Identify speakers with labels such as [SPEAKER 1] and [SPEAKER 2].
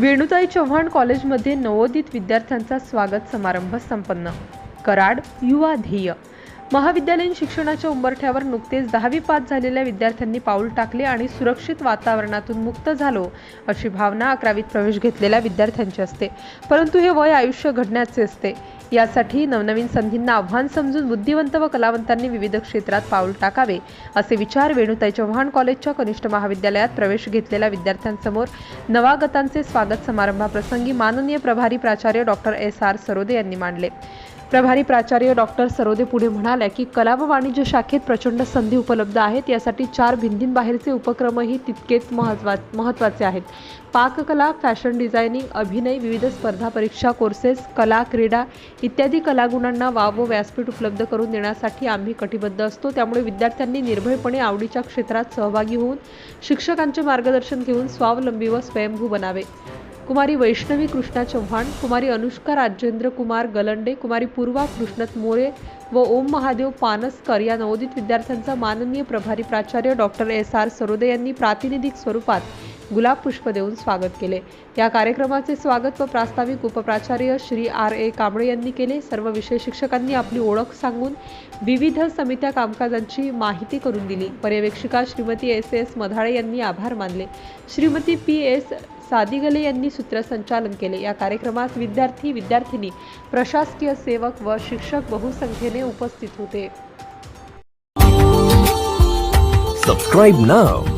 [SPEAKER 1] वेणुताई चव्हाण कॉलेजमध्ये नवोदित विद्यार्थ्यांचा स्वागत समारंभ संपन्न. कराड युवा ध्येय. महाविद्यालयीन शिक्षणाच्या उंबरठ्यावर नुकतेच दहावी पास झालेल्या विद्यार्थ्यांनी पाऊल टाकले आणि सुरक्षित वातावरणातून मुक्त झालो अशी भावना अकरावीत प्रवेश घेतलेल्या विद्यार्थ्यांची असते. परंतु हे वय आयुष्य घडण्याचे असते. यासाठी नवनवीन संधींना आव्हान समजून बुद्धिवंत व कलावंतांनी विविध क्षेत्रात पाऊल टाकावे असे विचार वेणुताई चव्हाण कॉलेजच्या कनिष्ठ महाविद्यालयात प्रवेश घेतलेल्या विद्यार्थ्यांसमोर नवागतांचे स्वागत समारंभाप्रसंगी माननीय प्रभारी प्राचार्य डॉक्टर एस आर सरोदे यांनी मांडले. प्रभारी प्राचार्य डॉक्टर सरोदे पुढे म्हणाल्या की कला व वाणिज्य शाखेत प्रचंड संधी उपलब्ध आहेत. यासाठी चार भिंतींबाहेरचे उपक्रमही तितकेच महत्वा महत्त्वाचे आहेत. पाककला फॅशन डिझायनिंग अभिनय विविध स्पर्धा परीक्षा कोर्सेस कला क्रीडा इत्यादी कलागुणांना वाव व व्यासपीठ उपलब्ध करून देण्यासाठी आम्ही कटिबद्ध असतो. त्यामुळे विद्यार्थ्यांनी निर्भयपणे आवडीच्या क्षेत्रात सहभागी होऊन शिक्षकांचे मार्गदर्शन घेऊन स्वावलंबी व स्वयंभू बनावे. कुमारी वैष्णवी कृष्णा चव्हाण कुमारी अनुष्का राजेंद्र कुमार गलंडे कुमारी पूर्वा कृष्णत मोरे व ओम महादेव पानसकर या नवोदित विद्यार्थ्यांचा माननीय प्रभारी प्राचार्य डॉक्टर एस आर सरोदे यांनी प्रातिनिधिक स्वरूपात गुलाब पुष्प देऊन स्वागत केले. या कार्यक्रमाचे स्वागत व प्रास्ताविक उपप्राचार्य श्री आर ए कांबळे यांनी केले. सर्व विषय शिक्षकांनी आपली ओळख सांगून विविध समित्या कामकाजांची माहिती करून दिली. पर्यवेक्षिका श्रीमती एस एस मधाळे यांनी आभार मानले. श्रीमती पी एस सादिगले यांनी सूत्रसंचालन केले. या कार्यक्रमात विद्यार्थी विद्यार्थिनी प्रशासकीय सेवक व शिक्षक बहुसंख्येने उपस्थित होते.
[SPEAKER 2] Subscribe now